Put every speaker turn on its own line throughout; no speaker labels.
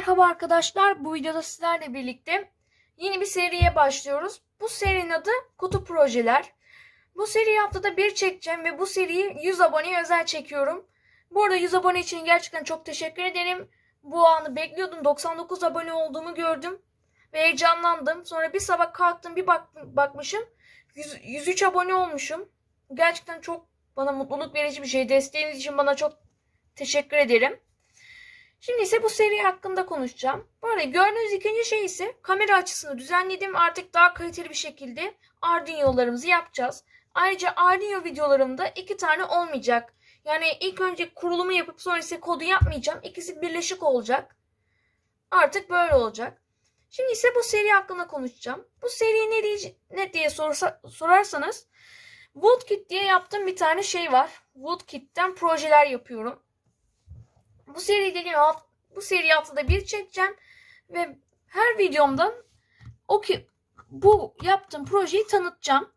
Merhaba arkadaşlar. Bu videoda sizlerle birlikte yeni bir seriye başlıyoruz. Bu serinin adı Kutu Projeler. Bu seriyi haftada bir çekeceğim ve bu seriyi 100 aboneye özel çekiyorum. Bu arada 100 abone için gerçekten çok teşekkür ederim. Bu anı bekliyordum. 99 abone olduğumu gördüm ve heyecanlandım. Sonra bir sabah kalktım bir bak bakmışım. 100 103 abone olmuşum. Gerçekten çok bana mutluluk verici bir şey. Desteğiniz için bana çok teşekkür ederim. Şimdi ise bu seri hakkında konuşacağım. Arada gördüğünüz ikinci şey ise kamera açısını düzenledim. Artık daha kaliteli bir şekilde Arduino'larımızı yapacağız. Ayrıca Arduino videolarımda iki tane olmayacak. Yani ilk önce kurulumu yapıp sonra ise kodu yapmayacağım. İkisi birleşik olacak. Artık böyle olacak. Şimdi ise bu seri hakkında konuşacağım. Bu seri ne, diye, ne diye sorsa, sorarsanız Woodkit diye yaptığım bir tane şey var. Woodkit'ten projeler yapıyorum. Bu seri dediğim bu seri haftada bir çekeceğim ve her videomda o ki bu yaptığım projeyi tanıtacağım.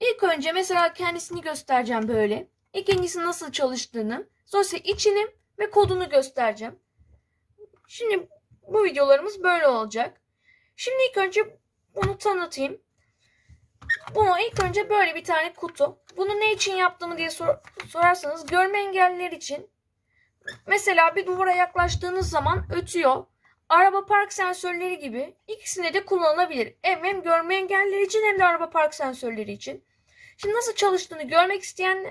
İlk önce mesela kendisini göstereceğim böyle. İkincisi nasıl çalıştığını, sonra içini ve kodunu göstereceğim. Şimdi bu videolarımız böyle olacak. Şimdi ilk önce bunu tanıtayım. Bunu ilk önce böyle bir tane kutu. Bunu ne için yaptığımı diye sor- sorarsanız görme engelliler için Mesela bir duvara yaklaştığınız zaman ötüyor. Araba park sensörleri gibi ikisine de kullanılabilir. Hem, hem görme engellileri için hem de araba park sensörleri için. Şimdi nasıl çalıştığını görmek isteyen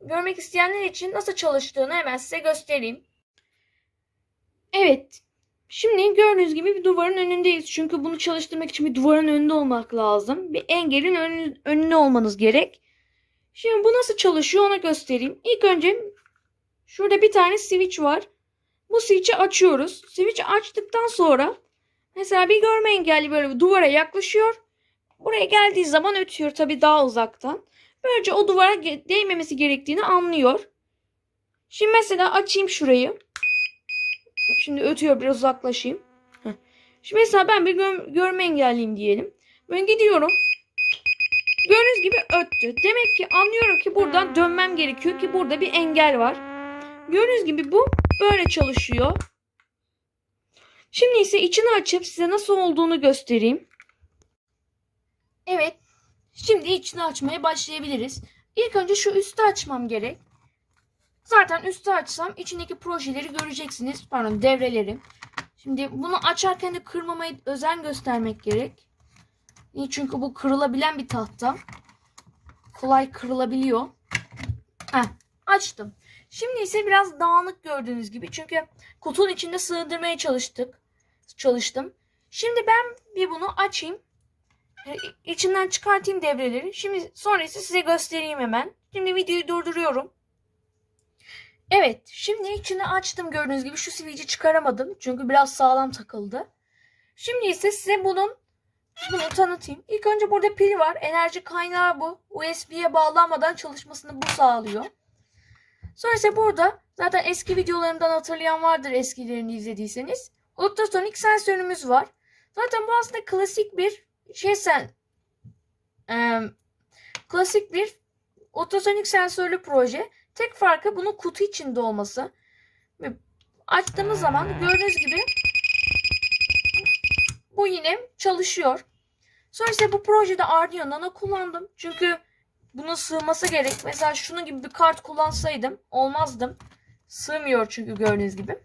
görmek isteyenler için nasıl çalıştığını hemen size göstereyim. Evet. Şimdi gördüğünüz gibi bir duvarın önündeyiz. Çünkü bunu çalıştırmak için bir duvarın önünde olmak lazım. Bir engelin önü- önünde olmanız gerek. Şimdi bu nasıl çalışıyor onu göstereyim. İlk önce Şurada bir tane switch var. Bu switch'i açıyoruz. Switch'i açtıktan sonra mesela bir görme engelli böyle duvara yaklaşıyor. Buraya geldiği zaman ötüyor tabii daha uzaktan. Böylece o duvara değmemesi gerektiğini anlıyor. Şimdi mesela açayım şurayı. Şimdi ötüyor biraz uzaklaşayım. Şimdi mesela ben bir gör- görme engelliyim diyelim. Ben gidiyorum. Gördüğünüz gibi öttü. Demek ki anlıyorum ki buradan dönmem gerekiyor ki burada bir engel var. Gördüğünüz gibi bu böyle çalışıyor. Şimdi ise içini açıp size nasıl olduğunu göstereyim. Evet. Şimdi içini açmaya başlayabiliriz. İlk önce şu üstü açmam gerek. Zaten üstü açsam içindeki projeleri göreceksiniz. Pardon devreleri. Şimdi bunu açarken de kırmamaya özen göstermek gerek. Niye? Çünkü bu kırılabilen bir tahta. Kolay kırılabiliyor. Heh, açtım. Şimdi ise biraz dağınık gördüğünüz gibi. Çünkü kutunun içinde sığdırmaya çalıştık. Çalıştım. Şimdi ben bir bunu açayım. E, İçinden çıkartayım devreleri. Şimdi sonra ise size göstereyim hemen. Şimdi videoyu durduruyorum. Evet. Şimdi içini açtım gördüğünüz gibi. Şu switch'i çıkaramadım. Çünkü biraz sağlam takıldı. Şimdi ise size bunun bunu tanıtayım. İlk önce burada pil var. Enerji kaynağı bu. USB'ye bağlanmadan çalışmasını bu sağlıyor. Sonra ise burada zaten eski videolarımdan hatırlayan vardır eskilerini izlediyseniz. Ultrasonik sensörümüz var. Zaten bu aslında klasik bir şey sen eee, klasik bir ultrasonik sensörlü proje. Tek farkı bunun kutu içinde olması. Açtığımız zaman gördüğünüz gibi bu yine çalışıyor. Sonra ise bu projede Arduino Nano kullandım. Çünkü bunun sığması gerek. Mesela şunun gibi bir kart kullansaydım olmazdım. Sığmıyor çünkü gördüğünüz gibi.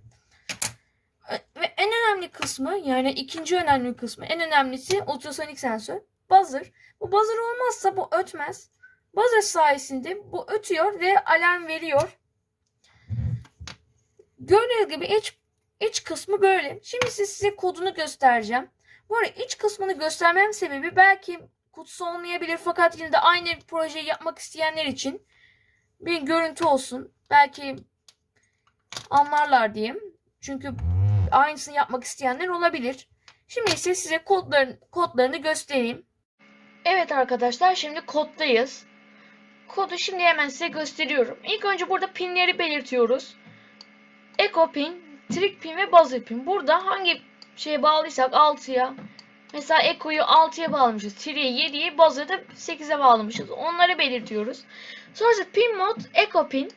Ve en önemli kısmı yani ikinci önemli kısmı en önemlisi ultrasonik sensör. Buzzer. Bu buzzer olmazsa bu ötmez. Buzzer sayesinde bu ötüyor ve alarm veriyor. Gördüğünüz gibi iç, iç kısmı böyle. Şimdi size kodunu göstereceğim. Bu arada iç kısmını göstermem sebebi belki kutusu olmayabilir fakat yine de aynı projeyi yapmak isteyenler için bir görüntü olsun. Belki anlarlar diyeyim. Çünkü aynısını yapmak isteyenler olabilir. Şimdi ise size kodların, kodlarını göstereyim. Evet arkadaşlar şimdi koddayız. Kodu şimdi hemen size gösteriyorum. İlk önce burada pinleri belirtiyoruz. Echo pin, trick pin ve buzzer pin. Burada hangi şeye bağlıysak 6'ya Mesela Echo'yu 6'ya bağlamışız. Tri'ye 7'ye, Buzzer'ı da 8'e bağlamışız. Onları belirtiyoruz. Sonrasında pin mod, Echo pin.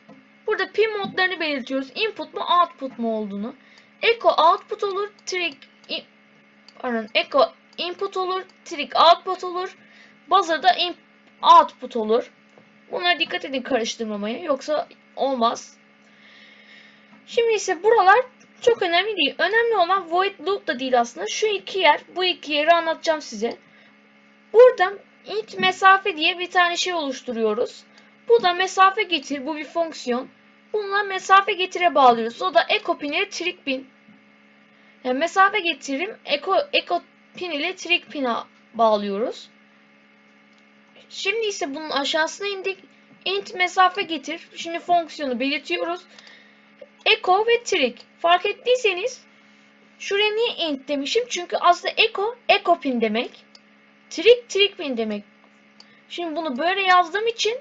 Burada pin modlarını belirtiyoruz. Input mu, output mu olduğunu. echo output olur, trig in, pardon, echo input olur, trig output olur. Buzzer da in, output olur. Bunlara dikkat edin karıştırmamaya yoksa olmaz. Şimdi ise buralar çok önemli değil. Önemli olan void loop da değil aslında. Şu iki yer, bu iki yeri anlatacağım size. Burada int mesafe diye bir tane şey oluşturuyoruz. Bu da mesafe getir, bu bir fonksiyon. Bununla mesafe getire bağlıyoruz. O da echo pin ile trig pin. Yani mesafe getirim echo, echo pin ile trig pin'e bağlıyoruz. Şimdi ise bunun aşağısına indik. int mesafe getir. Şimdi fonksiyonu belirtiyoruz. Echo ve trig. Fark ettiyseniz şuraya niye int demişim? Çünkü aslında echo, echo pin demek. Trig, trig pin demek. Şimdi bunu böyle yazdığım için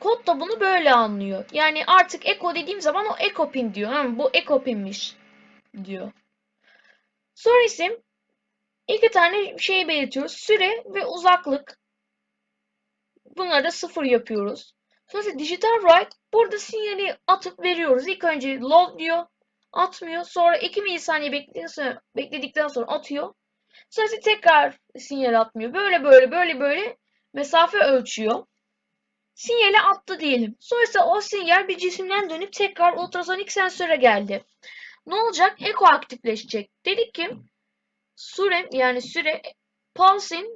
kod da bunu böyle anlıyor. Yani artık echo dediğim zaman o echo pin diyor. Ha, bu echo pinmiş diyor. Sonra ise iki tane şey belirtiyoruz. Süre ve uzaklık. Bunları da sıfır yapıyoruz. Sonra digital write burada sinyali atıp veriyoruz. İlk önce load diyor. Atmıyor. Sonra 2 milisaniye bekledikten sonra atıyor. Sonra tekrar sinyal atmıyor. Böyle böyle böyle böyle mesafe ölçüyor. Sinyali attı diyelim. Sonrasında o sinyal bir cisimden dönüp tekrar ultrasonik sensöre geldi. Ne olacak? Eko aktifleşecek. Dedik ki süre yani süre pulse'in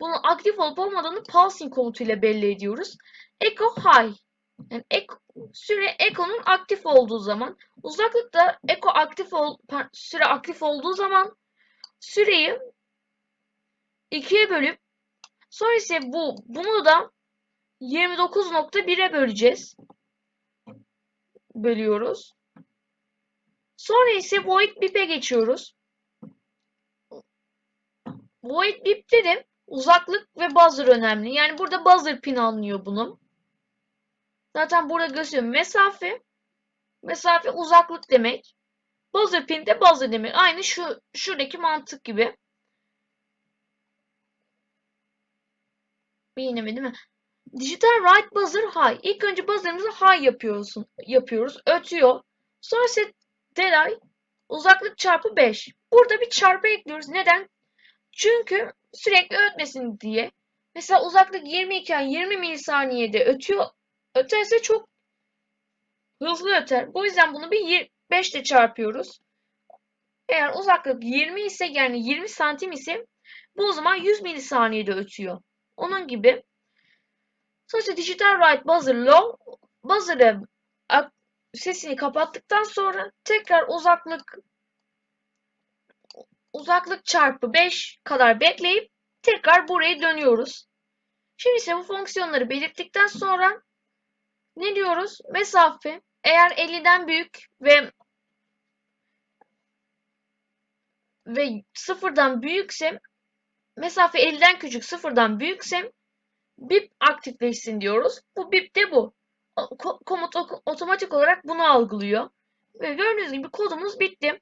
bunun aktif olup olmadığını pulsing komutuyla belli ediyoruz. Echo high. Yani echo, süre echo'nun aktif olduğu zaman uzaklıkta echo aktif ol, süre aktif olduğu zaman süreyi ikiye bölüp sonra ise bu bunu da 29.1'e böleceğiz. Bölüyoruz. Sonra ise void bip'e geçiyoruz. Void bip'te de uzaklık ve buzzer önemli. Yani burada buzzer pin anlıyor bunu. Zaten burada gösteriyor. Mesafe mesafe uzaklık demek. Buzzer pin de buzzer demek. Aynı şu şuradaki mantık gibi. Yine mi değil mi? Digital write buzzer high. İlk önce buzzer'ımızı high yapıyorsun, yapıyoruz. Ötüyor. Sonra set delay uzaklık çarpı 5. Burada bir çarpı ekliyoruz. Neden? Çünkü sürekli ötmesin diye. Mesela uzaklık 20 iken 20 milisaniyede ötüyor. Öterse çok hızlı öter. Bu yüzden bunu bir 5 ile çarpıyoruz. Eğer uzaklık 20 ise yani 20 santim ise bu o zaman 100 milisaniyede ötüyor. Onun gibi Sonuçta digital write buzzer low buzzer'ı sesini kapattıktan sonra tekrar uzaklık uzaklık çarpı 5 kadar bekleyip tekrar buraya dönüyoruz. Şimdi ise bu fonksiyonları belirttikten sonra ne diyoruz? Mesafe eğer 50'den büyük ve ve sıfırdan büyükse mesafe 50'den küçük sıfırdan büyükse bip aktifleşsin diyoruz. Bu bip de bu. Komut otomatik olarak bunu algılıyor. Ve gördüğünüz gibi kodumuz bitti.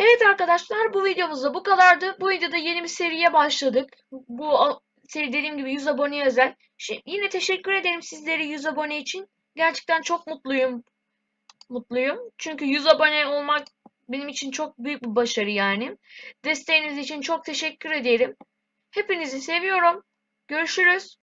Evet arkadaşlar bu videomuzda bu kadardı. Bu videoda yeni bir seriye başladık. Bu seri dediğim gibi 100 abone özel. Şimdi yine teşekkür ederim sizlere 100 abone için. Gerçekten çok mutluyum. Mutluyum. Çünkü 100 abone olmak benim için çok büyük bir başarı yani. Desteğiniz için çok teşekkür ederim. Hepinizi seviyorum. Görüşürüz.